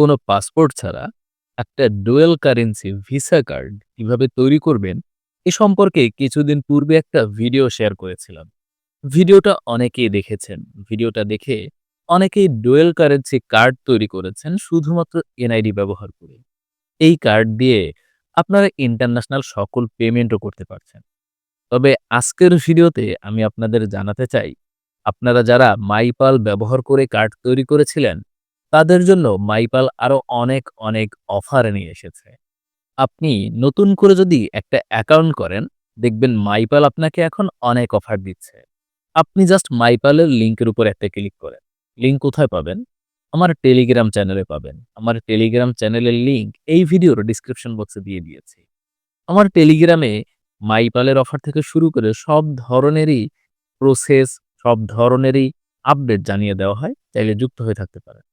কোনো পাসপোর্ট ছাড়া একটা ডুয়েল কারেন্সি ভিসা কার্ড কীভাবে তৈরি করবেন এ সম্পর্কে কিছুদিন পূর্বে একটা ভিডিও শেয়ার করেছিলাম। ভিডিওটা অনেকেই দেখেছেন। ভিডিওটা দেখে অনেকেই ডুয়েল কারেন্সি কার্ড তৈরি করেছেন শুধুমাত্র এনআইডি ব্যবহার করে। এই কার্ড দিয়ে আপনারা ইন্টারন্যাশনাল সকল পেমেন্টও করতে পারছেন। তবে আজকের ভিডিওতে আমি আপনাদের জানাতে চাই, আপনারা যারা মাইপাল ব্যবহার করে কার্ড তৈরি করেছিলেন তাদের জন্য মাইপাল আরও অনেক অনেক অফার নিয়ে এসেছে। আপনি নতুন করে যদি একটা অ্যাকাউন্ট করেন, দেখবেন মাইপাল আপনাকে এখন অনেক অফার দিচ্ছে। আপনি জাস্ট মাইপালের লিঙ্কের উপর একটা ক্লিক করেন। লিঙ্ক কোথায় পাবেন? আমার টেলিগ্রাম চ্যানেলে পাবেন। আমার টেলিগ্রাম চ্যানেলের লিঙ্ক এই ভিডিওর ডিসক্রিপশন বক্সে দিয়ে দিয়েছি। আমার টেলিগ্রামে মাইপালের অফার থেকে শুরু করে সব ধরনেরই প্রসেস সব ধরনেরই আপডেট জানিয়ে দেওয়া হয়। চাইলে যুক্ত হয়ে থাকতে পারেন।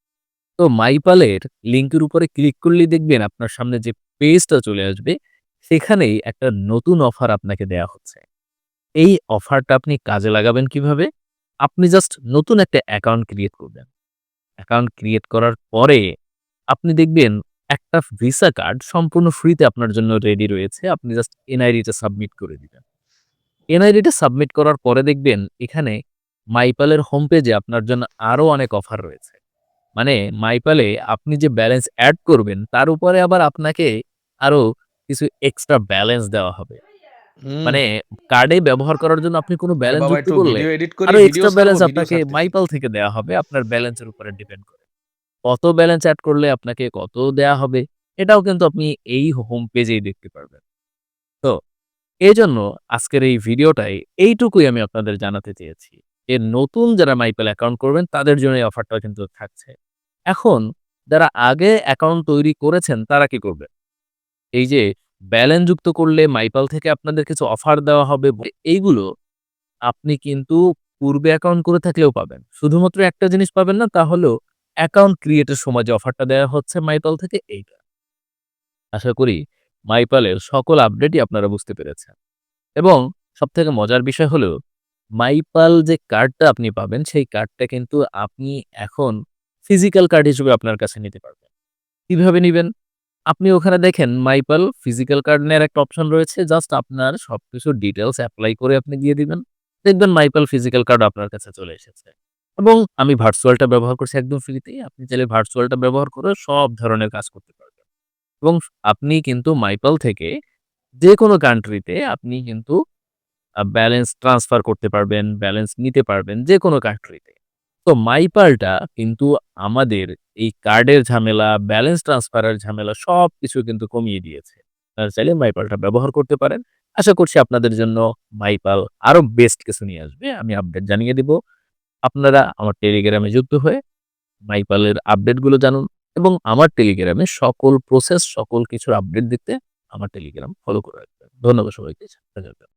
তো মাইপালের লিঙ্কের উপরে ক্লিক করলেই দেখবেন আপনার সামনে যে পেজটা চলে আসবে, সেখানেই একটা নতুন অফার আপনাকে দেয়া হচ্ছে। এই অফারটা আপনি কাজে লাগাবেন কীভাবে? আপনি জাস্ট নতুন একটা অ্যাকাউন্ট ক্রিয়েট করবেন। অ্যাকাউন্ট ক্রিয়েট করার পরে আপনি দেখবেন একটা ভিসা কার্ড সম্পূর্ণ ফ্রিতে আপনার জন্য রেডি রয়েছে, আপনি জাস্ট এনআইডিটা সাবমিট করে দিবেন। এনআইডিটা সাবমিট করার পরে দেখবেন এখানে মাইপালের হোম পেজে আপনার জন্য আরও অনেক অফার রয়েছে। মানে মাইপালে আপনি যে ব্যালেন্স অ্যাড করবেন তার উপরে আবার আপনাকে আরও কিছু এক্সট্রা ব্যালেন্স দেওয়া হবে। মানে কার্ডে ব্যবহার করার জন্য আপনি কোনো ব্যালেন্স যুক্ত করলে আরও এক্সট্রা ব্যালেন্স আপনাকে মাইপাল থেকে দেওয়া হবে আপনার ব্যালেন্সের উপরে ডিপেন্ড করে। কত ব্যালেন্স অ্যাড করলে আপনাকে কত দেয়া হবে এটাও কিন্তু আপনি এই হোম পেজেই দেখতে পারবেন। তো এই জন্য আজকের এই ভিডিওটাই এইটুকুই আমি আপনাদের জানাতে চেয়েছি এর নতুন যারা মাইপেল অ্যাকাউন্ট করবেন তাদের জন্য এই অফারটা কিন্তু থাকছে। এখন যারা আগে অ্যাকাউন্ট তৈরি করেছেন, তারা কি করবে? এই যে ব্যালেন্স যুক্ত করলে মাইপাল থেকে আপনাদের কিছু অফার দেওয়া হবে, এইগুলো আপনি কিন্তু পূর্বে অ্যাকাউন্ট করে থাকলেও পাবেন। শুধুমাত্র একটা জিনিস পাবেন না, তা হলো অ্যাকাউন্ট ক্রিয়েটের সময় যে অফারটা দেওয়া হচ্ছে মাইপাল থেকে, এইটা। আশা করি মাইপালের সকল আপডেটই আপনারা বুঝতে পেরেছেন। এবং সব থেকে মজার বিষয় হলো মাইপাল যে কার্ডটা আপনি পাবেন, সেই কার্ডটা কিন্তু আপনি এখন ফিজিক্যাল কার্ড হিসেবে আপনার কাছে নিতে পারবেন। কীভাবে নেবেন? আপনি ওখানে দেখেন মাইপাল ফিজিক্যাল কার্ড নেওয়ার একটা অপশন রয়েছে। জাস্ট আপনার সবকিছু ডিটেলস অ্যাপ্লাই করে আপনি দিয়ে দিবেন। দেখবেন মাইপাল ফিজিক্যাল কার্ড আপনার কাছে চলে এসেছে। এবং আমি ভার্চুয়ালটা ব্যবহার করছি একদম ফ্রিতেই আপনি চাইলে ভার্চুয়ালটা ব্যবহার করে সব ধরনের কাজ করতে পারবেন। এবং আপনি কিন্তু মাইপাল থেকে যে কোনো কান্ট্রিতে আপনি কিন্তু ব্যালেন্স ট্রান্সফার করতে পারবেন ব্যালেন্স নিতে পারবেন যে কোনো কান্ট্রিতে তো মাইপালটা কিন্তু আমাদের এই কার্ডের ঝামেলা ব্যালেন্স ট্রান্সফারের ঝামেলা সব কিছু কিন্তু কমিয়ে দিয়েছে। আপনারা চাইলে মাইপালটা ব্যবহার করতে পারেন। আশা করছি আপনাদের জন্য মাইপাল আরও বেস্ট কিছু নিয়ে আসবে। আমি আপডেট জানিয়ে দিব। আপনারা আমার টেলিগ্রামে যুক্ত হয়ে মাইপালের আপডেটগুলো জানুন এবং আমার টেলিগ্রামে সকল প্রসেস সকল কিছুর আপডেট দিতে আমার টেলিগ্রাম ফলো করে রাখবেন। ধন্যবাদ সবাইকে।